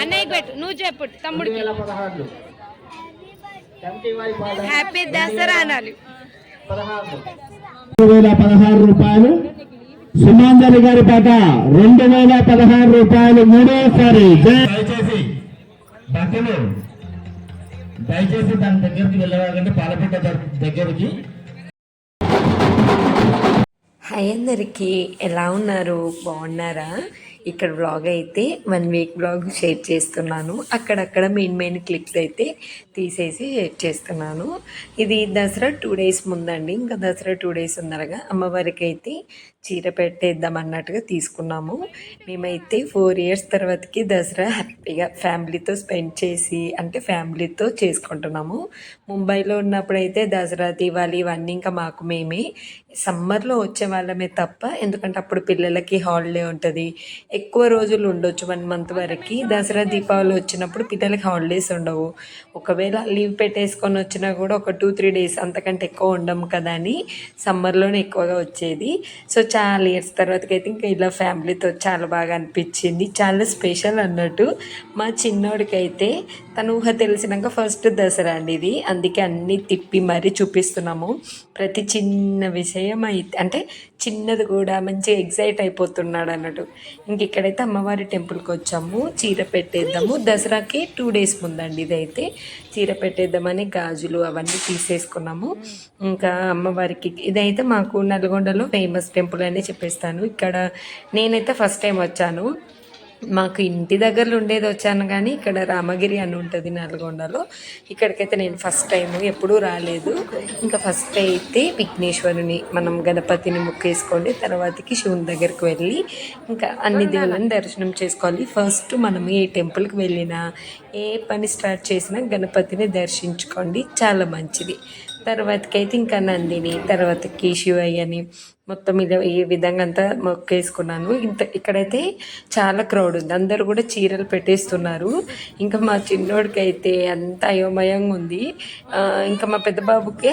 అన్నయ్యకి పెట్టు నువ్వు చెప్పు తమ్ముడికి. హ్యాపీ దసరా అనాలి. వేల పదహారు రూపాయలు. సుమాంజలి గారి పాట రెండు వేల పదహారు రూపాయలు మూడోసారి. దయచేసి భక్తులు దయచేసి దాని దగ్గరికి వెళ్ళవాలంటే పాలపిట్ట దగ్గరికి. హాయ్ అందరికీ ఎలా ఉన్నారు? బాగున్నారా? ఇక్కడ బ్లాగ్ అయితే వన్ వీక్ బ్లాగ్ షేర్ చేస్తున్నాను. అక్కడక్కడ మెయిన్ మెయిన్ క్లిప్స్ అయితే తీసేసి షేర్ చేస్తున్నాను. ఇది దసరా టూ డేస్ ముందండి. ఇంకా దసరా టూ డేస్ ఉన్నారుగా. అమ్మవారికి అయితే చీర పెట్టేద్దాం అన్నట్టుగా తీసుకున్నాము. మేమైతే ఫోర్ ఇయర్స్ తర్వాతకి దసరా హ్యాపీగా ఫ్యామిలీతో స్పెండ్ చేసి అంటే ఫ్యామిలీతో చేసుకుంటున్నాము. ముంబైలో ఉన్నప్పుడు అయితే దసరా దివాళీ ఇవన్నీ ఇంకా మాకు మేమే సమ్మర్లో వచ్చే వాళ్ళమే తప్ప ఎందుకంటే అప్పుడు పిల్లలకి హాలిడే ఉంటుంది. ఎక్కువ రోజులు ఉండొచ్చు వన్ మంత్ వరకు. దసరా దీపావళి వచ్చినప్పుడు పిల్లలకి హాలిడేస్ ఉండవు. ఒకవేళ లీవ్ పెట్టేసుకొని వచ్చినా కూడా ఒక టూ త్రీ డేస్ అంతకంటే ఎక్కువ ఉండము కదా అని సమ్మర్లోనే ఎక్కువగా వచ్చేది. సో చాలా ఇయర్స్ తర్వాతకైతే అయితే ఇంకా ఇలా ఫ్యామిలీతో చాలా బాగా అనిపించింది. చాలా స్పెషల్ అన్నట్టు మా చిన్నోడికైతే తను ఊహ తెలిసినాక ఫస్ట్ దసరా అండి ఇది. అందుకే అన్నీ తిప్పి మరీ చూపిస్తున్నాము. ప్రతి చిన్న విషయం అయితే అంటే చిన్నది కూడా మంచిగా ఎగ్జైట్ అయిపోతున్నాడు అన్నట్టు. ఇంక ఇక్కడైతే అమ్మవారి టెంపుల్కి వచ్చాము. చీర పెట్టేద్దాము. దసరాకి టూ డేస్ ముందండి ఇదైతే. చీర పెట్టేద్దామని గాజులు అవన్నీ తీసేసుకున్నాము. ఇంకా అమ్మవారికి ఇదైతే మాకు నల్గొండలో ఫేమస్ టెంపుల్ అని చెప్పేస్తాను. ఇక్కడ నేనైతే ఫస్ట్ టైం వచ్చాను. మాకు ఇంటి దగ్గరలో ఉండేది వచ్చాను కానీ ఇక్కడ రామగిరి అని ఉంటుంది నల్గొండలో. ఇక్కడికైతే నేను ఫస్ట్ టైం ఎప్పుడూ రాలేదు. ఇంకా ఫస్ట్ అయితే విఘ్నేశ్వరుని మనం గణపతిని ముక్కేసుకోండి తర్వాతకి శివుని దగ్గరికి వెళ్ళి ఇంకా అన్ని దేవుళ్ళని దర్శనం చేసుకోవాలి. ఫస్ట్ మనం ఏ టెంపుల్కి వెళ్ళినా ఏ పని స్టార్ట్ చేసినా గణపతిని దర్శించుకోండి. చాలా మంచిది. తర్వాతకైతే ఇంకా నందిని తర్వాతకి శివయ్యని మొత్తం ఇది ఈ విధంగా అంతా మొక్కేసుకున్నాను. ఇంత ఇక్కడైతే చాలా క్రౌడ్ ఉంది. అందరూ కూడా చీరలు పెట్టేస్తున్నారు. ఇంకా మా చిన్నోడికి అయితే అంత అయోమయంగా ఉంది. ఇంకా మా పెద్ద బాబుకే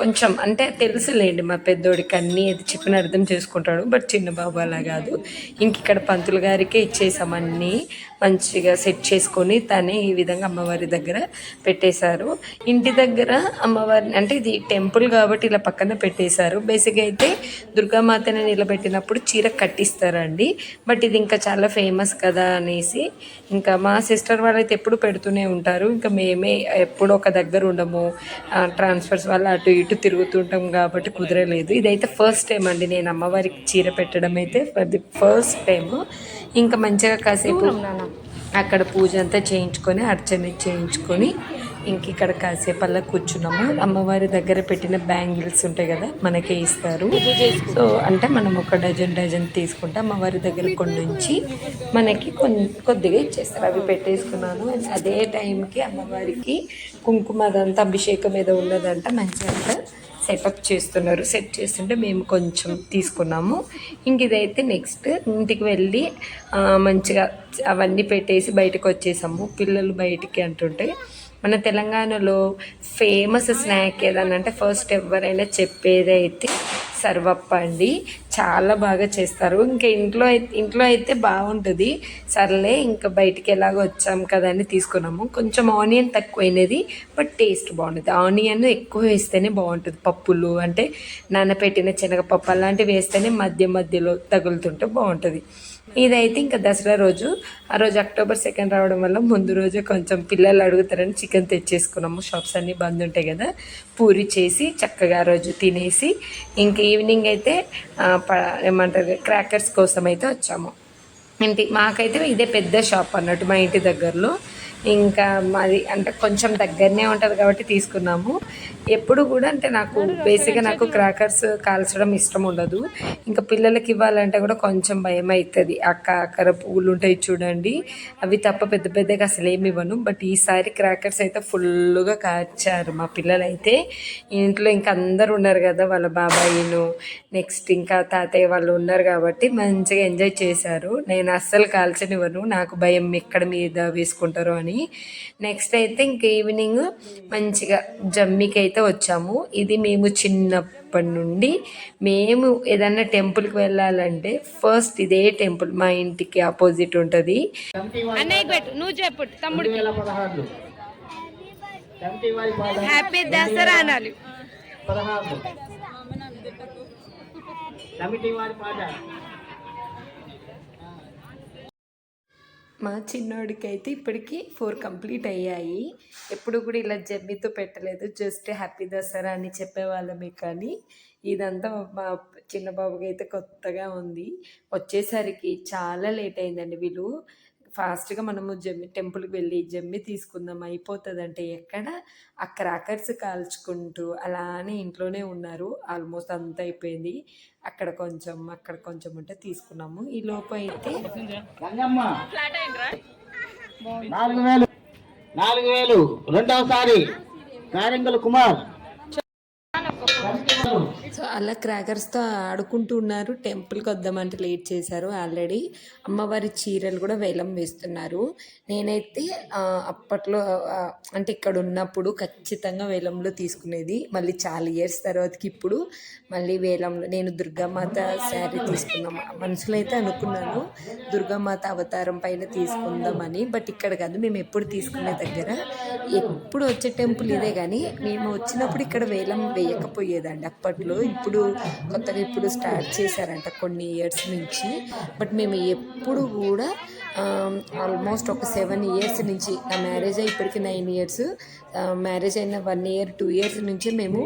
కొంచెం అంటే తెలుసులేండి మా పెద్దోడికి అన్నీ అది చెప్పిన అర్థం చేసుకుంటాడు. బట్ చిన్న బాబు అలా కాదు. ఇంక ఇక్కడ పంతులు గారికే ఇచ్చేసాం అన్నీ. మంచిగా సెట్ చేసుకొని తనే ఈ విధంగా అమ్మవారి దగ్గర పెట్టేశారు. ఇంటి దగ్గర అమ్మవారిని అంటే ఇది టెంపుల్ కాబట్టి ఇలా పక్కన పెట్టేశారు. బేసిక్గా అయితే దుర్గామాతని నిలబెట్టినప్పుడు చీర కట్టిస్తారండి. బట్ ఇది ఇంకా చాలా ఫేమస్ కదా అనేసి ఇంకా మా సిస్టర్ వాళ్ళైతే ఎప్పుడు పెడుతూనే ఉంటారు. ఇంకా మేమే ఎప్పుడు ఒక దగ్గర ఉండము. ట్రాన్స్ఫర్స్ వల్ల అటు ఇటు తిరుగుతుంటాం కాబట్టి కుదరలేదు. ఇదైతే ఫస్ట్ టైం అండి నేను అమ్మవారికి చీర పెట్టడం అయితే. అది ఫస్ట్ టైం ఇంకా మంచిగా కాసేపు అక్కడ పూజ అంతా చేయించుకొని అర్చన చేయించుకొని ఇంక ఇక్కడ కాసేపు అలా కూర్చున్నాము. అమ్మవారి దగ్గర పెట్టిన బ్యాంగిల్స్ ఉంటాయి కదా మనకే ఇస్తారు. సో అంటే మనం ఒక డజన్ డజన్ తీసుకుంటే అమ్మవారి దగ్గర కొన్ని నుంచి మనకి కొన్ని కొద్దిగా ఇచ్చేస్తారు. అవి పెట్టేసుకున్నాను. అదే టైంకి అమ్మవారికి కుంకుమ అదంతా అభిషేకం ఏదో ఉన్నదంట మంచిగా సెటప్ చేస్తున్నారు. సెట్ చేస్తుంటే మేము కొంచెం తీసుకున్నాము. ఇంక ఇదైతే నెక్స్ట్ ఇంటికి వెళ్ళి మంచిగా అవన్నీ పెట్టేసి బయటకు వచ్చేసాము. పిల్లలు బయటికి అంటుంటే మన తెలంగాణలో ఫేమస్ స్నాక్ ఏదన్నా అంటే ఫస్ట్ ఎవరైనా చెప్పేదైతే సర్వప్ప అండి. చాలా బాగా చేస్తారు. ఇంకా ఇంట్లో అయితే ఇంట్లో అయితే బాగుంటుంది. సర్లే ఇంకా బయటికి ఎలాగో వచ్చాం కదా అని తీసుకున్నాము. కొంచెం ఆనియన్ తక్కువైనది బట్ టేస్ట్ బాగుంటుంది. ఆనియన్ ఎక్కువ వేస్తేనే బాగుంటుంది. పప్పులు అంటే నానపెట్టిన శనగపప్పు అలాంటివి వేస్తేనే మధ్య మధ్యలో తగులుతుంటే బాగుంటుంది. ఇదైతే ఇంకా దసరా రోజు. ఆ రోజు అక్టోబర్ సెకండ్ రావడం వల్ల ముందు రోజే కొంచెం పిల్లలు అడుగుతారని చికెన్ తెచ్చేసుకున్నాము. షాప్స్ అన్నీ బంద్ ఉంటాయి కదా. పూరి చేసి చక్కగా ఆ రోజు తినేసి ఇంక ఈవినింగ్ అయితే ప- ఏమంటారు క్రాకర్స్ కోసం అయితే వచ్చాము. ఇంటి మాకైతే ఇదే పెద్ద షాప్ అన్నట్టు మా ఇంటి దగ్గరలో. ఇంకా మాది అంటే కొంచెం దగ్గరనే ఉంటుంది కాబట్టి తీసుకున్నాము. ఎప్పుడు కూడా అంటే నాకు బేసిక్గా నాకు క్రాకర్స్ కాల్చడం ఇష్టం ఉండదు. ఇంకా పిల్లలకి ఇవ్వాలంటే కూడా కొంచెం భయం అవుతుంది అక్క అక్కర పువ్వులు ఉంటాయి చూడండి. అవి తప్ప పెద్ద పెద్దగా అసలు ఏమి ఇవ్వను. బట్ ఈసారి క్రాకర్స్ అయితే ఫుల్గా కాల్చారు మా పిల్లలు అయితే ఇంట్లో ఇంకా అందరు ఉన్నారు కదా వాళ్ళ బాబాయిను. నెక్స్ట్ ఇంకా తాతయ్య వాళ్ళు ఉన్నారు కాబట్టి మంచిగా ఎంజాయ్ చేశారు. నేను అస్సలు కాల్చనివ్వను. నాకు భయం ఎక్కడ మీద వేసుకుంటారో అని. అని నెక్స్ట్ అయితే ఇంక ఈవినింగ్ మంచిగా జమ్మికి అయితే వచ్చాము. ఇది మేము చిన్నప్పటి నుండి మేము ఏదన్నా టెంపుల్కి వెళ్ళాలంటే ఫస్ట్ ఇదే టెంపుల్ మా ఇంటికి ఆపోజిట్ ఉంటుంది. నువ్వు చెప్పు పాట హ్యాపీ దసరా అనాలి. పదహారు. కమిటీ వారి పాట. మా చిన్నోడికి అయితే ఇప్పటికి ఫోర్ కంప్లీట్ అయ్యాయి. ఎప్పుడు కూడా ఇలా జమ్మితో పెట్టలేదు. జస్ట్ హ్యాపీ దసరా అని చెప్పేవాళ్ళమే కానీ ఇదంతా మా చిన్న బాబుకి అయితే కొత్తగా ఉంది. వచ్చేసరికి చాలా లేట్ అయిందండి వీళ్ళు. ఫాస్ట్గా మనము జమ్మి టెంపుల్కి వెళ్ళి జమ్మి తీసుకుందాం అయిపోతుందంటే ఎక్కడ? ఆ క్రాకర్స్ కాల్చుకుంటూ అలానే ఇంట్లోనే ఉన్నారు. ఆల్మోస్ట్ అంతా అయిపోయింది. అక్కడ కొంచెం అక్కడ కొంచెం ఉంటే తీసుకున్నాము. ఈ లోపు అయితే నాలుగు వేలు. నాలుగు వేలు. రెండవసారి. కుమార్. అలా క్రాకర్స్తో ఆడుకుంటూ ఉన్నారు. టెంపుల్కి వద్దామంటే లేట్ చేశారు ఆల్రెడీ. అమ్మవారి చీరలు కూడా వేలం వేస్తున్నారు. నేనైతే అప్పట్లో అంటే ఇక్కడ ఉన్నప్పుడు ఖచ్చితంగా వేలంలో తీసుకునేది. మళ్ళీ చాలా ఇయర్స్ తర్వాతకి ఇప్పుడు మళ్ళీ వేలంలో నేను దుర్గామాత శారీ తీసుకున్నాం మనసులో అయితే అనుకున్నాను దుర్గామాత అవతారం పైన తీసుకుందామని. బట్ ఇక్కడ కాదు మేము ఎప్పుడు తీసుకునే దగ్గర ఎప్పుడు వచ్చే టెంపుల్ ఇదే కానీ మేము వచ్చినప్పుడు ఇక్కడ వేలం వేయకపోయేదండి అప్పట్లో. ఇప్పుడు కొత్తగా ఇప్పుడు స్టార్ట్ చేశారంట కొన్ని ఇయర్స్ నుంచి. బట్ మేము ఎప్పుడు కూడా ఆల్మోస్ట్ ఒక సెవెన్ ఇయర్స్ నుంచి నా మ్యారేజ్ అయ్యి ఇప్పటికి నైన్ ఇయర్స్. మ్యారేజ్ అయిన వన్ ఇయర్ టూ ఇయర్స్ నుంచి మేము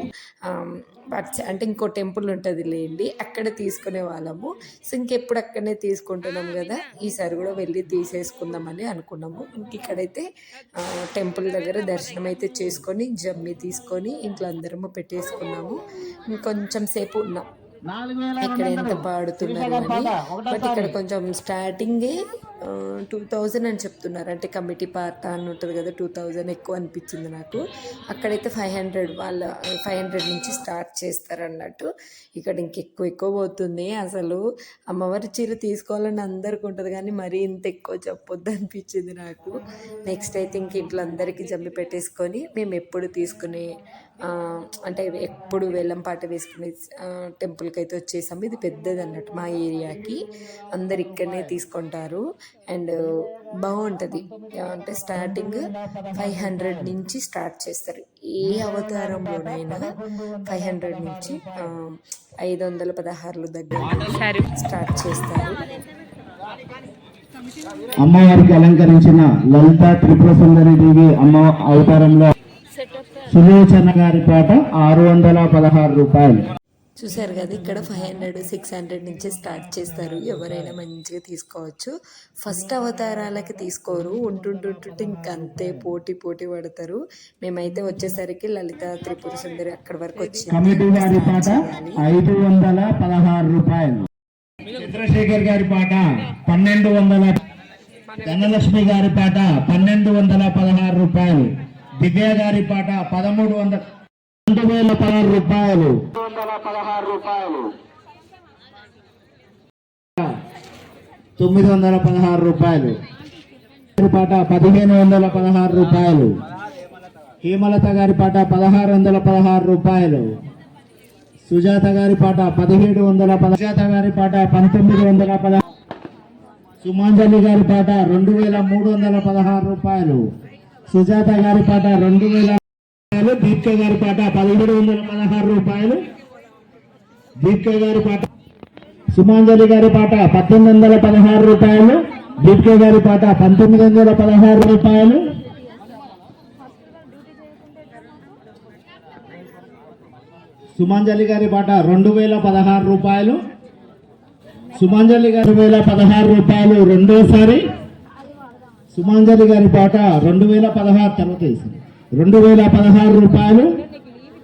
పచ్చ- అంటే ఇంకో టెంపుల్ ఉంటుంది లేండి అక్కడ తీసుకునే వాళ్ళము. సో ఇంకెప్పుడు అక్కడనే తీసుకుంటున్నాం కదా. ఈసారి కూడా వెళ్ళి తీసేసుకుందామని అనుకున్నాము. ఇంక ఇక్కడైతే టెంపుల్ దగ్గర దర్శనం అయితే చేసుకొని జమ్మి తీసుకొని ఇంట్లో అందరము పెట్టేసుకున్నాము. ఇంకొంచెం సేపు ఉన్నాం. ఇక్కడ ఎంత పాడుతున్నారు అని. బట్ ఇక్కడ కొంచెం స్టార్టింగే టూ థౌజండ్ అని చెప్తున్నారు. అంటే కమిటీ పార్ట్ అని ఉంటుంది కదా టూ థౌజండ్ ఎక్కువ అనిపించింది నాకు. అక్కడైతే ఫైవ్ హండ్రెడ్ వాళ్ళ ఫైవ్ హండ్రెడ్ నుంచి స్టార్ట్ చేస్తారు అన్నట్టు ఇక్కడ ఇంకెక్కువ ఎక్కువ పోతుంది. అసలు అమ్మవారి చీర తీసుకోవాలని అందరికి ఉంటుంది కానీ మరీ ఇంత ఎక్కువ చెప్పొద్దు అనిపించింది నాకు. నెక్స్ట్ అయితే ఇంక ఇంట్లో అందరికీ జమ్మి పెట్టేసుకొని మేము ఎప్పుడు తీసుకునే అంటే ఎప్పుడు వేలంపాట వేసుకునే టెంపుల్కి అయితే వచ్చేసాము. ఇది పెద్దది అన్నట్టు మా ఏరియాకి. అందరు ఇక్కడనే తీసుకుంటారు. అండ్ బాగుంటుంది. అంటే స్టార్టింగ్ ఫైవ్ హండ్రెడ్ నుంచి స్టార్ట్ చేస్తారు. ఏ అవతారంలోనైనా ఫైవ్ హండ్రెడ్ నుంచి ఐదు వందల పదహారులు దగ్గర స్టార్ట్ చేస్తారు. అమ్మవారికి అలంకరించిన లలిత త్రిపుర సుందరి దేవి అమ్మ అవతారంలో సులోచన గారి పాట ఆరు వందల పదహారు రూపాయలు. చూసారు కదా ఇక్కడ ఫైవ్ హండ్రెడ్ సిక్స్ హండ్రెడ్ నుంచి స్టార్ట్ చేస్తారు. ఎవరైనా మంచిగా తీసుకోవచ్చు. ఫస్ట్ అవతారాలకి తీసుకోరు. ఉంటుంటుంటుంటే ఇంకా అంతే పోటీ పోటీ పడతారు. మేమైతే వచ్చేసరికి లలిత త్రిపుర సుందరి అక్కడి వరకు వచ్చింది. ఐదు వందల పదహారు రూపాయలు. చంద్రశేఖర్ గారి పాట పన్నెండు వందల ధనలక్ష్మి గారి పాట పన్నెండు వందల పదహారు రూపాయలు. దివ్య గారి పాట పదమూడు వందల రెండు వేల పదహారు రూపాయలు. పదహారు రూపాయలు తొమ్మిది వందల పదహారు రూపాయలు. పాట పదిహేను వందల పదహారు రూపాయలు. హేమలత గారి పాట పదహారు వందల పదహారు రూపాయలు. సుజాత గారి పాట పదిహేడు వందల సుజాత గారి పాట పంతొమ్మిది వందల పదహారు సుమాంజలి గారి పాట రెండు వేల మూడు వందల పదహారు రూపాయలు. సుజాత గారి పాట రెండు వేల రూపాయలు దీప్క గారి పాట పదిహేడు వందల పదహారు రూపాయలు. దీప్క గారి పాట సుమాంజలి గారి పాట పద్దెనిమిది వందల పదహారు రూపాయలు. దీప్క గారి పాట పంతొమ్మిది వందల పదహారు రూపాయలు. సుమాంజలి గారి పాట రెండు వేల పదహారు రూపాయలు. సుమాంజలి గారి వేల పదహారు రూపాయలు రెండోసారి. సుమాంజలి గారి పాట రెండు వేల పదహారు తర్వాత వేసింది. రెండు వేల పదహారు రూపాయలు.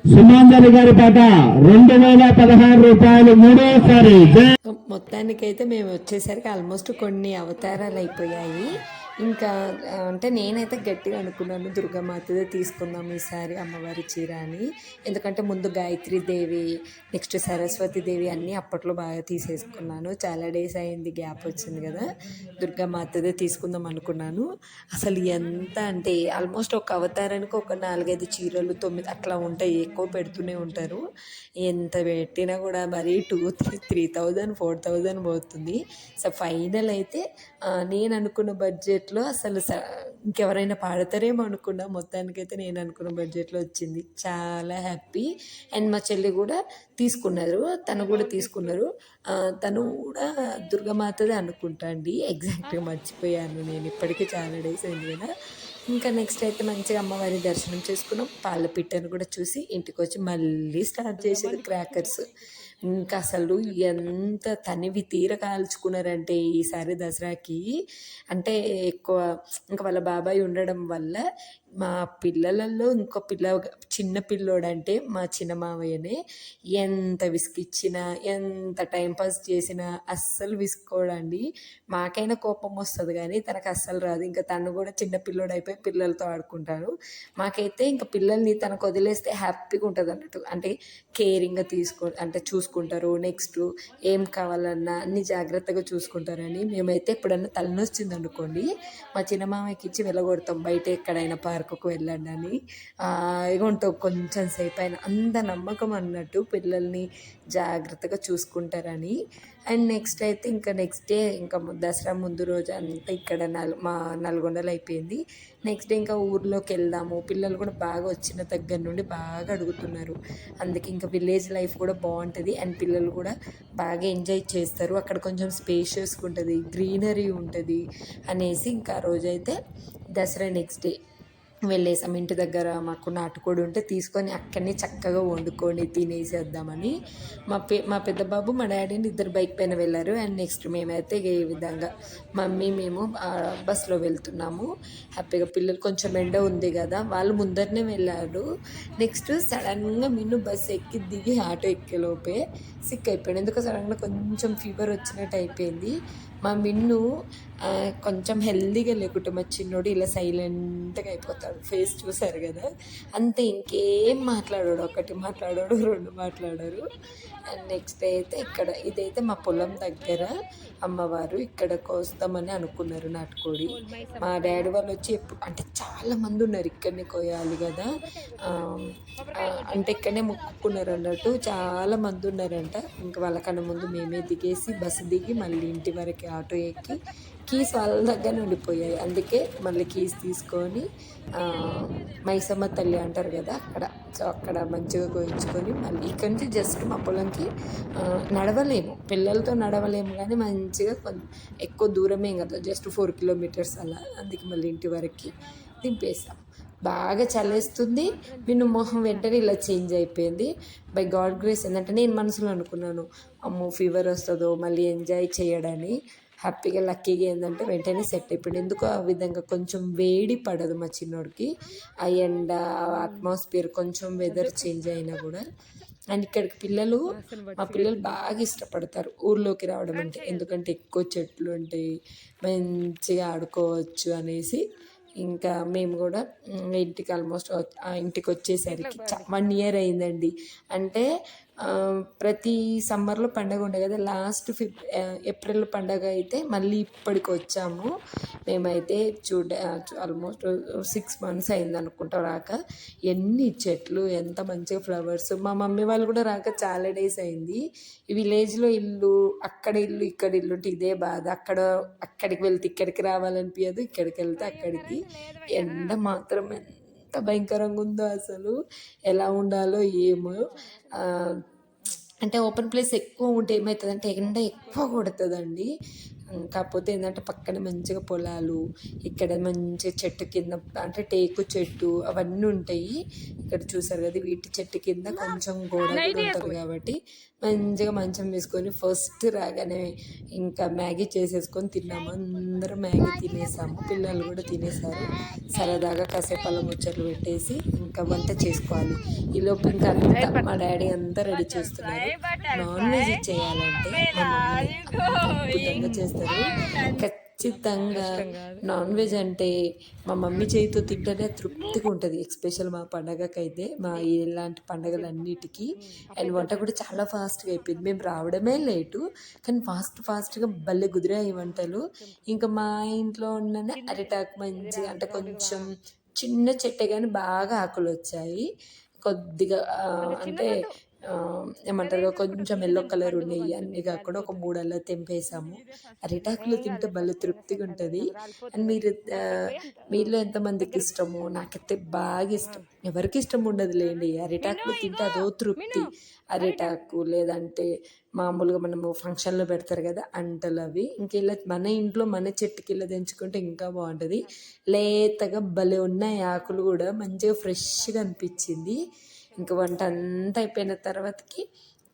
సుమాంజలి గారి పాట రెండు వేల పదహారు రూపాయలు మూడోసారి. మొత్తానికైతే మేము వచ్చేసరికి ఆల్మోస్ట్ కొన్ని అవతారాలు అయిపోయాయి ఇంకా అంటే నేనైతే గట్టిగా అనుకున్నాను దుర్గామాతదే తీసుకుందాం ఈసారి అమ్మవారి చీర అని. ఎందుకంటే ముందు గాయత్రి దేవి నెక్స్ట్ సరస్వతి దేవి అన్నీ అప్పట్లో బాగా తీసేసుకున్నాను. చాలా డేస్ అయింది గ్యాప్ వచ్చింది కదా. దుర్గామాతదే తీసుకుందాం అనుకున్నాను. అసలు ఎంత అంటే ఆల్మోస్ట్ ఒక అవతారానికి ఒక నాలుగైదు చీరలు తొమ్మిది అట్లా ఉంటాయి ఎక్కువ పెడుతూనే ఉంటారు. ఎంత పెట్టినా కూడా మరీ two three three thousand four thousand పోతుంది. సో ఫైనల్ అయితే నేను అనుకున్న బడ్జెట్ బడ్జెట్లో అసలు ఇంకెవరైనా పాడతారేమో అనుకున్నా. మొత్తానికైతే నేను అనుకున్న బడ్జెట్లో వచ్చింది. చాలా హ్యాపీ. అండ్ మా చెల్లి కూడా తీసుకున్నారు. తను కూడా తీసుకున్నారు. తను కూడా దుర్గమాతదే అనుకుంటా అండి. ఎగ్జాక్ట్గా మర్చిపోయాను. నేను ఇప్పటికీ చాలా డేస్ అయింది కదా. ఇంకా నెక్స్ట్ అయితే మంచిగా అమ్మవారి దర్శనం చేసుకున్నాం. పాల పిట్టను కూడా చూసి ఇంటికి వచ్చి మళ్ళీ స్టార్ట్ చేసేది క్రాకర్స్ ఇంకా అసలు ఎంత తనివి తీర కాల్చుకున్నారంటే ఈసారి దసరాకి. అంటే ఎక్కువ ఇంకా వాళ్ళ బాబాయ్ ఉండడం వల్ల మా పిల్లలలో ఇంకో పిల్ల చిన్న పిల్లోడంటే మా చిన్న మావయ్యనే ఎంత విసిగిచ్చినా ఎంత టైంపాస్ చేసినా అస్సలు విసుకోడండి. మాకైనా కోపం వస్తుంది కానీ తనకు అస్సలు రాదు. ఇంకా తను కూడా చిన్న పిల్లోడు అయిపోయి పిల్లలతో ఆడుకుంటాడు. మాకైతే ఇంకా పిల్లల్ని తనకు వదిలేస్తే హ్యాపీగా ఉంటుంది అన్నట్టు. అంటే కేరింగ్గా తీసుకో అంటే చూసుకుంటారు. నెక్స్ట్ ఏం కావాలన్నా అన్ని జాగ్రత్తగా చూసుకుంటారని మేమైతే ఎప్పుడన్నా తలనొచ్చింది అనుకోండి మా చిన్న మామయ్యకి ఇచ్చి వెళ్ళగొడతాం. బయట ఎక్కడైనా పార్క్ పార్కుకు వెళ్ళండి అని ఇక కొంచెం సేపు అయినా అంత నమ్మకం అన్నట్టు పిల్లల్ని జాగ్రత్తగా చూసుకుంటారని. అండ్ నెక్స్ట్ అయితే ఇంకా నెక్స్ట్ డే ఇంకా దసరా ముందు రోజు అంతా ఇక్కడ నల్ మా నల్గొండలో అయిపోయింది. నెక్స్ట్ డే ఇంకా ఊర్లోకి వెళ్దాము. పిల్లలు కూడా బాగా వచ్చిన దగ్గర నుండి బాగా అడుగుతున్నారు. అందుకే ఇంకా విలేజ్ లైఫ్ కూడా బాగుంటుంది. అండ్ పిల్లలు కూడా బాగా ఎంజాయ్ చేస్తారు. అక్కడ కొంచెం స్పేషియస్గా ఉంటుంది. గ్రీనరీ ఉంటుంది అనేసి ఇంకా ఆ రోజైతే దసరా నెక్స్ట్ డే. వెళ్ళేసాం. ఇంటి దగ్గర మాకు నాటుకోడి ఉంటే తీసుకొని అక్కడనే చక్కగా వండుకొని తినేసేద్దామని మా పె మా పెద్ద బాబు మా డాడీని ఇద్దరు బైక్ పైన వెళ్ళారు. అండ్ నెక్స్ట్ మేమైతే ఏ ఈ విధంగా మమ్మీ మేము బస్సులో వెళ్తున్నాము. హ్యాపీగా పిల్లలు కొంచెం ఎండ ఉంది కదా వాళ్ళు ముందరనే వెళ్ళారు. నెక్స్ట్ సడన్గా మిన్ను బస్సు ఎక్కి దిగి ఆటో ఎక్కే లోపే సిక్ అయిపోయాడు ఎందుకు సడన్గా కొంచెం ఫీవర్ వచ్చినట్టు అయిపోయింది. మా మిన్ను కొంచెం హెల్దీగా లేకుంటే మా చిన్నోడు ఇలా సైలెంట్గా అయిపోతాడు. ఫేస్ చూసారు కదా? అంతే ఇంకేం మాట్లాడాడు ఒకటి మాట్లాడాడు రెండు మాట్లాడారు. అండ్ నెక్స్ట్ అయితే ఇక్కడ ఇదైతే మా పొలం దగ్గర అమ్మవారు ఇక్కడ కోస్తామని అనుకున్నారు నాటుకోడి. మా డాడీ వాళ్ళు వచ్చి ఎప్పుడు అంటే చాలా మంది ఉన్నారు ఇక్కడనే కోయాలి కదా. అంటే ఇక్కడనే మొక్కుకున్నారు అన్నట్టు చాలా మంది ఉన్నారంట. ఇంకా వాళ్ళకన్నా ముందు మేమే దిగేసి బస్సు దిగి మళ్ళీ ఇంటి వరకు ఆటో ఎక్కి కీస్ వాళ్ళ దగ్గర ఉండిపోయాయి. అందుకే మళ్ళీ కీస్ తీసుకొని మైసమ్మ తల్లి అంటారు కదా అక్కడ. సో అక్కడ మంచిగా కోయించుకొని మళ్ళీ ఇక్కడి నుంచి జస్ట్ మా పొలంకి నడవలేము. పిల్లలతో నడవలేము కానీ మంచిగా కొంచెం ఎక్కువ దూరమే కదా. జస్ట్ ఫోర్ కిలోమీటర్స్ అలా. అందుకే మళ్ళీ ఇంటి వరకు దింపేసాం బాగా చలేస్తుంది నిన్ను మొహం వెంటనే ఇలా చేంజ్ అయిపోయింది. By God grace. ఏంటంటే నేను మనసులో అనుకున్నాను అమ్మో ఫీవర్ వస్తుందో మళ్ళీ ఎంజాయ్ చేయడని. హ్యాపీగా లక్కీగా ఏంటంటే వెంటనే సెట్ అయిపోయింది. ఎందుకో ఆ విధంగా కొంచెం వేడి పడదు మా చిన్నోడికి. ఆ ఎండ అట్మాస్ఫియర్ కొంచెం వెదర్ చేంజ్ అయినా కూడా. అండ్ ఇక్కడికి పిల్లలు మా పిల్లలు బాగా ఇష్టపడతారు ఊర్లోకి రావడం అంటే. ఎందుకంటే ఎక్కువ చెట్లు ఉంటాయి మంచిగా ఆడుకోవచ్చు అనేసి. ఇంకా మేము కూడా ఇంటికి ఆల్మోస్ట్ ఆ ఇంటికి వచ్చేసరికి వన్ ఇయర్ అయిందండి. అంటే ప్రతి సమ్మర్లో పండగ ఉండే కదా లాస్ట్ ఫిబ్ ఏప్రిల్ పండగ అయితే మళ్ళీ ఇప్పటికి వచ్చాము. మేమైతే చూడ ఆల్మోస్ట్ సిక్స్ మంత్స్ అయింది అనుకుంటా రాక. ఎన్ని చెట్లు ఎంత మంచిగా ఫ్లవర్స్. మా మమ్మీ వాళ్ళు కూడా రాక చాలా డేస్ అయింది. ఈ విలేజ్లో ఇల్లు అక్కడ ఇల్లు ఇక్కడ ఇల్లు ఉంటే ఇదే బాధ. అక్కడ అక్కడికి వెళ్తే ఇక్కడికి రావాలనిపించదు ఇక్కడికి వెళ్తే అక్కడికి. ఎండ మాత్రం ఎంత భయంకరంగా ఉందో అసలు ఎలా ఉండాలో ఏమో. అంటే ఓపెన్ ప్లేస్ ఎక్కువ ఉంటే ఏమవుతుందంటే ఎండ ఎక్కువ కొడుతుందండి. కాకపోతే ఏంటంటే పక్కన మంచిగా పొలాలు ఇక్కడ మంచి చెట్టు కింద అంటే టేకు చెట్టు అవన్నీ ఉంటాయి. ఇక్కడ చూసారు కదా వీటి చెట్టు కింద కొంచెం గోడ ఉంటుంది కాబట్టి మంచిగా మంచం వేసుకొని ఫస్ట్ రాగానే ఇంకా మ్యాగీ చేసేసుకొని తిన్నాము. అందరం మ్యాగీ తినేసాము. పిల్లలు కూడా తినేసారు. సరదాగా కాసేపు అలా ముచ్చట్లు పెట్టేసి ఇంకా వంట చేసుకోవాలి. ఈ లోపు ఇంకా అంతా మా డాడీ అంతా రెడీ చేస్తున్నారు. నాన్ వెజ్ చేయాలంటే మా మమ్మీ చేస్తారు. ఖచ్చితంగా నాన్ వెజ్ అంటే మా మమ్మీ చేతితో తింటేనే తృప్తిగా ఉంటుంది ఎక్స్పెషల్ మా పండగకైతే మా ఇలాంటి పండగలన్నిటికీ. అండ్ వంట కూడా చాలా ఫాస్ట్గా అయిపోయింది. మేము రావడమే లేటు కానీ ఫాస్ట్ ఫాస్ట్గా భలే కుదిరాయి వంటలు. ఇంకా మా ఇంట్లో ఉన్ననే అరిటాకు మంచిగా అంటే కొంచెం చిన్న చెట్టే కానీ బాగా ఆకులు వచ్చాయి కొద్దిగా అంటే ఏమంటారు కొంచెం ఎల్లో కలర్ ఉన్నాయి అన్ని కాకుండా ఒక మూడల్లా తెంపేసాము అరిటాకులు తింటే భలే తృప్తిగా ఉంటుంది అండ్ మీరు మీలో ఎంతమందికి ఇష్టము నాకైతే బాగా ఇష్టం. ఎవరికి ఇష్టం ఉండదు లేండి అరిటాకులు తింటే అదో తృప్తి. అరిటాకు లేదంటే మామూలుగా మనము ఫంక్షన్లో పెడతారు కదా అంటలు అవి. ఇంకా ఇలా మన ఇంట్లో మన చెట్టుకి ఇలా తెంచుకుంటే ఇంకా బాగుంటుంది. లేతగా భలే ఉన్నాయి ఆకులు కూడా మంచిగా ఫ్రెష్గా అనిపించింది. ఇంక వంట అంతా అయిపోయిన తర్వాతకి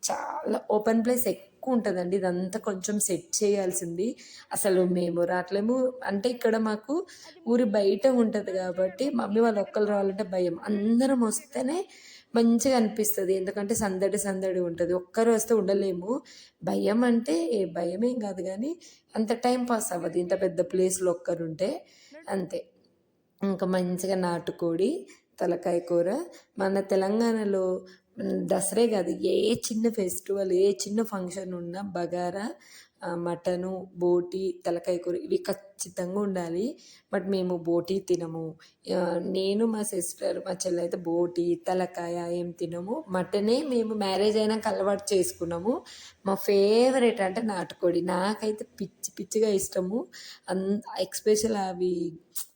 చాలా ఓపెన్ ప్లేస్ ఎక్కువ ఉంటుందండి. ఇదంతా కొంచెం సెట్ చేయాల్సింది. అసలు మేము రావట్లేము. అంటే ఇక్కడ మాకు ఊరి బయట ఉంటుంది కాబట్టి మమ్మీ వాళ్ళు ఒక్కరు రావాలంటే భయం. అందరం వస్తేనే మంచిగా అనిపిస్తుంది. ఎందుకంటే సందడి సందడి ఉంటుంది. ఒక్కరు వస్తే ఉండలేము. భయం అంటే భయం ఏం కాదు కానీ అంత టైం పాస్ అవ్వదు. ఇంత పెద్ద ప్లేస్లో ఒక్కరుంటే అంతే. ఇంకా మంచిగా నాటుకోడి తలకాయ కూర. మన తెలంగాణలో దసరే కాదు ఏ చిన్న ఫెస్టివల్ ఏ చిన్న ఫంక్షన్ ఉన్నా బగారా మటను బోటి తలకాయ కూర ఇవి ఖచ్చితంగా ఉండాలి. బట్ మేము బోటి తినము. నేను మా సిస్టర్ మా చెల్లి అయితే బోటి తలకాయ ఏం తినము. మటనే మేము మ్యారేజ్ అయినాక అలవాటు చేసుకున్నాము. మా ఫేవరెట్ అంటే నాటుకోడి. నాకైతే పిచ్చి పిచ్చిగా ఇష్టము. అన్ ఎక్స్పెషల్ అవి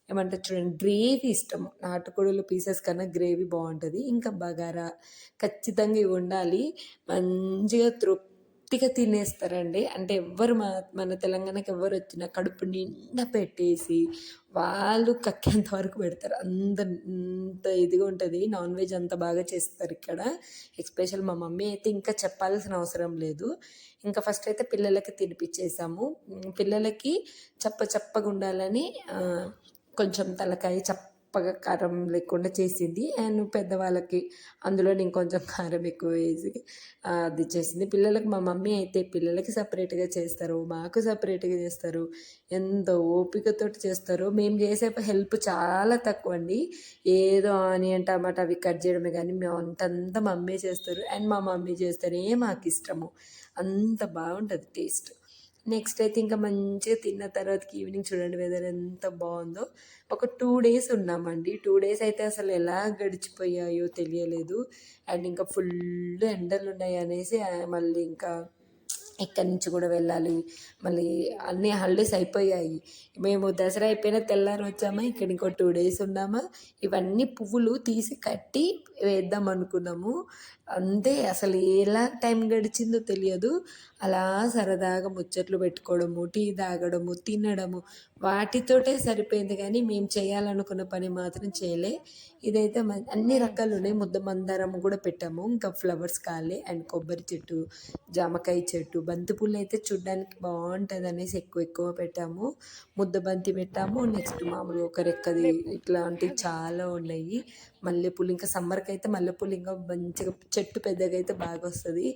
ఏమంటారు చూడండి గ్రేవీ ఇష్టము. నాటుకోడుల పీసెస్ కన్నా గ్రేవీ బాగుంటుంది. ఇంకా బగారా ఖచ్చితంగా ఇవి ఉండాలి మంచిగా తృప్తిగా తినేస్తారండి. అంటే ఎవ్వరు మా మన తెలంగాణకి ఎవరు వచ్చినా కడుపు నిండా పెట్టేసి వాళ్ళు కక్కేంత వరకు పెడతారు. అంత అంత ఇదిగా ఉంటుంది. నాన్ వెజ్ అంత బాగా చేస్తారు ఇక్కడ. ఎస్పెషల్ మా మమ్మీ అయితే ఇంకా చెప్పాల్సిన అవసరం లేదు. ఇంకా ఫస్ట్ అయితే పిల్లలకి తినిపించేసాము పిల్లలకి చప్ప చప్పగా ఉండాలని కొంచెం తలకాయ చప్పగా కారం లేకుండా చేసింది. అండ్ పెద్దవాళ్ళకి అందులో నేను కొంచెం కారం ఎక్కువ వేసి అది చేసింది. పిల్లలకు మా మమ్మీ అయితే పిల్లలకి సపరేట్గా చేస్తారు. మాకు సపరేట్గా చేస్తారు. ఎంత ఓపికతో చేస్తారు. మేము చేసే హెల్ప్ చాలా తక్కువ అండి ఏదో ఆనియన్ టమాటా అవి కట్ చేయడమే కానీ మేము అంతంతా మమ్మీ చేస్తారు. అండ్ మా మమ్మీ చేస్తేనే మాకు ఇష్టము. అంత బాగుంటుంది టేస్ట్. నెక్స్ట్ అయితే ఇంకా మంచిగా తిన్న తర్వాతకి ఈవినింగ్ చూడండి వెదర్ ఎంత బాగుందో. ఒక టూ డేస్ ఉన్నామండి. టూ డేస్ అయితే అసలు ఎలా గడిచిపోయాయో తెలియలేదు. అండ్ ఇంకా ఫుల్ ఎండలు ఉన్నాయి అనేసి మళ్ళీ ఇంకా ఇక్కడి నుంచి కూడా వెళ్ళాలి. మళ్ళీ అన్ని హాలిడేస్ అయిపోయాయి. మేము దసరా అయిపోయిన తెల్లారి వచ్చామా ఇక్కడ ఇంకో టూ డేస్ ఉన్నామా ఇవన్నీ పువ్వులు తీసి కట్టి వేద్దాం అనుకున్నాము. అంతే. అసలు ఎలా టైం గడిచిందో తెలియదు. అలా సరదాగా ముచ్చట్లు పెట్టుకోవడము టీ తాగడము తినడము వాటితోటే సరిపోయింది కానీ మేము చేయాలనుకున్న పని మాత్రం చేయలే. ఇదైతే అన్ని రకాలు ఉన్నాయి ముద్ద మందారం కూడా పెట్టాము. ఇంకా ఫ్లవర్స్ కాలే అండ్ కొబ్బరి చెట్టు జామకాయ చెట్టు బంతిపూలు అయితే చూడ్డానికి బాగుంటుంది అనేసి ఎక్కువ ఎక్కువ పెట్టాము. ముద్ద బంతి పెట్టాము. నెక్స్ట్ మామూలు ఒక రెక్కది ఇట్లాంటివి చాలా ఉన్నాయి. మల్లెపూలు ఇంకా సమ్మర్కి అయితే మల్లెపూలు ఇంకా మంచిగా చెట్టు పెద్దగా అయితే బాగా వస్తుంది.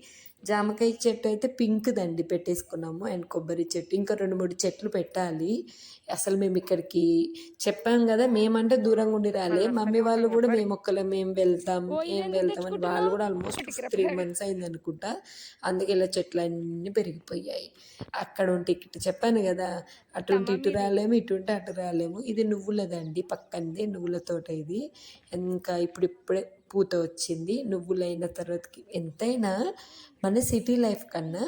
జామకాయ చెట్టు అయితే పింక్ దండి పెట్టేసుకున్నాము అండ్ కొబ్బరి చెట్టు. ఇంకా రెండు మూడు చెట్లు పెట్టాలి. అసలు మేము ఇక్కడికి చెప్పాం కదా మేమంటే దూరంగా ఉండి రాలే. మమ్మీ వాళ్ళు కూడా మేము ఒక్కలే మేము వెళ్తాం ఏం వెళ్తామని వాళ్ళు కూడా ఆల్మోస్ట్ త్రీ మంత్స్ అయింది అనుకుంటా అందుకే ఇలా చెట్లు అన్నీ పెరిగిపోయాయి. అక్కడ ఉంటే ఇటు చెప్పాను కదా అటు ఉంటే ఇటు రాలేము ఇటు ఉంటే అటు రాలేము. ఇది నువ్వులదండి పక్కనది నువ్వుల తోట ఇది. ఇంకా ఇప్పుడు ఇప్పుడే పూత వచ్చింది నువ్వులైన తర్వాతకి ఎంతైనా మన సిటీ లైఫ్ కన్నా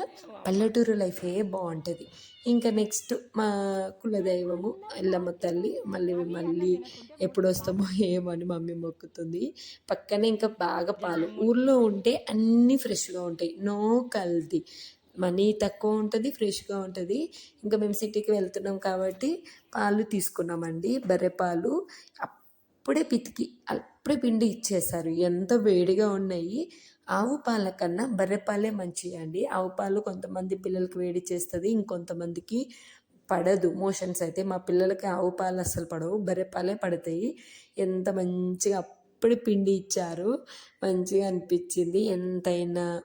పల్లెటూరు లైఫే బాగుంటుంది. ఇంకా నెక్స్ట్ మా కులదైవము ఎల్లమ్మ తల్లి మళ్ళీ మళ్ళీ ఎప్పుడు వస్తామో ఏమో అని మమ్మీ మొక్కుతుంది. పక్కనే ఇంకా బాగా పాలు. ఊర్లో ఉంటే అన్నీ ఫ్రెష్గా ఉంటాయి. నో కల్తీ. మనీ తక్కువ ఉంటుంది ఫ్రెష్గా ఉంటుంది. ఇంకా మేము సిటీకి వెళ్తున్నాం కాబట్టి పాలు తీసుకున్నామండి బర్రె పాలు. అప్పుడే పితికి అప్పుడే పిండి ఇచ్చేశారు. ఎంత వేడిగా ఉన్నాయి. ఆవు పాల కన్నా బర్రె పాలే మంచివి అండి. ఆవు పాలు కొంతమంది పిల్లలకి వేడి చేస్తుంది ఇంకొంతమందికి పడదు. మోషన్స్ అయితే మా పిల్లలకి ఆవు పాలు అస్సలు పడవు బర్రె పాలే పడతాయి. ఎంత మంచిగా అప్పుడే పిండి ఇచ్చారు. మంచిగా అనిపించింది. ఎంతైనా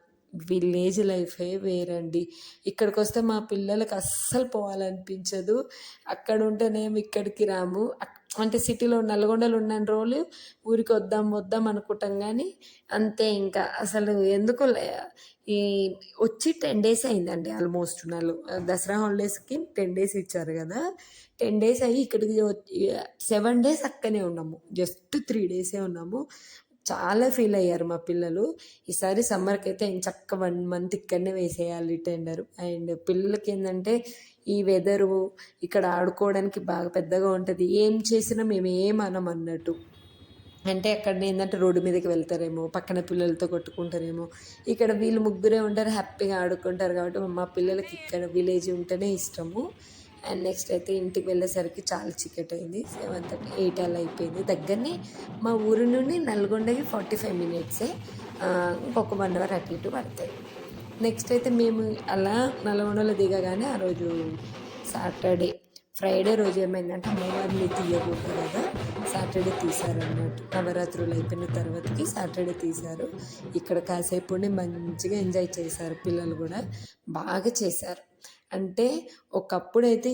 విలేజ్ లైఫే వేరండి. ఇక్కడికి వస్తే మా పిల్లలకి అస్సలు పోవాలనిపించదు. అక్కడ ఉంటేనేమి ఇక్కడికి రాము. అక్- అంటే సిటీలో నల్గొండలో ఉన్న రోజులు ఊరికి వద్దాం వద్దాం అనుకుంటాం కానీ అంతే ఇంకా. అసలు ఎందుకు లే- ఈ వచ్చి టెన్ డేస్ అయిందండి ఆల్మోస్ట్ నాలు దసరా హాలిడేస్కి టెన్ డేస్ ఇచ్చారు కదా. టెన్ డేస్ అయ్యి ఇక్కడికి సెవెన్ డేస్ అక్కనే ఉన్నాము. జస్ట్ త్రీ డేసే ఉన్నాము. చాలా ఫీల్ అయ్యారు మా పిల్లలు. ఈసారి సమ్మర్కి అయితే చక్క వన్ మంత్ ఇక్కడనే వేసేయాలి టెండర్. అండ్ పిల్లలకి ఏంటంటే ఈ వెదరు ఇక్కడ ఆడుకోవడానికి బాగా పెద్దగా ఉంటుంది. ఏం చేసినా మేము ఏమనం అన్నట్టు. అంటే అక్కడ ఏంటంటే రోడ్డు మీదకి వెళ్తారేమో పక్కన పిల్లలతో కొట్టుకుంటారేమో. ఇక్కడ వీళ్ళు ముగ్గురే ఉంటారు హ్యాపీగా ఆడుకుంటారు కాబట్టి మా పిల్లలకి ఇక్కడ విలేజ్ ఉంటేనే ఇష్టము. అండ్ నెక్స్ట్ అయితే ఇంటికి వెళ్ళేసరికి చాలా చికెట్ అయింది. సెవెన్ థర్టీ ఎయిట్ అలా అయిపోయింది. దగ్గరనే మా ఊరు నుండి నల్గొండకి ఫార్టీ ఫైవ్ మినిట్సే ఇంకొక వన్ అవర్ అటు ఇటు పడతాయి. నెక్స్ట్ అయితే మేము అలా నల్గొండలో దిగగానే ఆ రోజు సాటర్డే ఫ్రైడే రోజు ఏమైందంటే అమ్మవారిని తీయకూడదు కదా సాటర్డే తీశారన్నట్టు నవరాత్రులు అయిపోయిన తర్వాతకి సాటర్డే తీశారు. ఇక్కడ కాసేపు ఉండి మంచిగా ఎంజాయ్ చేశారు పిల్లలు కూడా. బాగా చేశారు. అంటే ఒకప్పుడైతే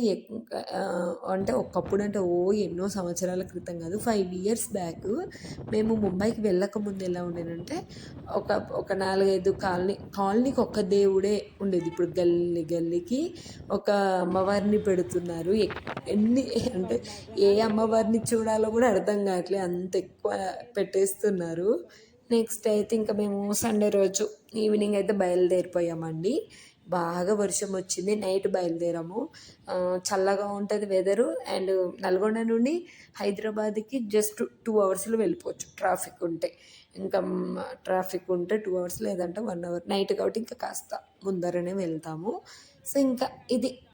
అంటే ఒకప్పుడు అంటే ఓ ఎన్నో సంవత్సరాల క్రితం కాదు ఫైవ్ ఇయర్స్ బ్యాక్ మేము ముంబైకి వెళ్ళక ముందు ఎలా ఉండేనంటే ఒక ఒక నాలుగైదు కాలనీ కాలనీకి ఒక దేవుడే ఉండేది. ఇప్పుడు గల్లీ గల్లీకి ఒక అమ్మవారిని పెడుతున్నారు. ఎన్ని అంటే ఏ అమ్మవారిని చూడాలో కూడా అర్థం కావట్లేదు అంత ఎక్కువ పెట్టేస్తున్నారు. నెక్స్ట్ అయితే ఇంకా మేము సండే రోజు ఈవినింగ్ అయితే బయలుదేరిపోయామండి. బాగా వర్షం వచ్చింది. నైట్ బయలుదేరాము. చల్లగా ఉంటుంది వెదరు అండ్ నల్గొండ నుండి హైదరాబాద్కి జస్ట్ టూ అవర్స్లో వెళ్ళిపోవచ్చు. ట్రాఫిక్ ఉంటే. ఇంకా ట్రాఫిక్ ఉంటే టూ అవర్స్ లేదంటే వన్ అవర్ నైట్ కాబట్టి ఇంకా కాస్త ముందరనే వెళ్తాము. సో ఇంకా ఇది.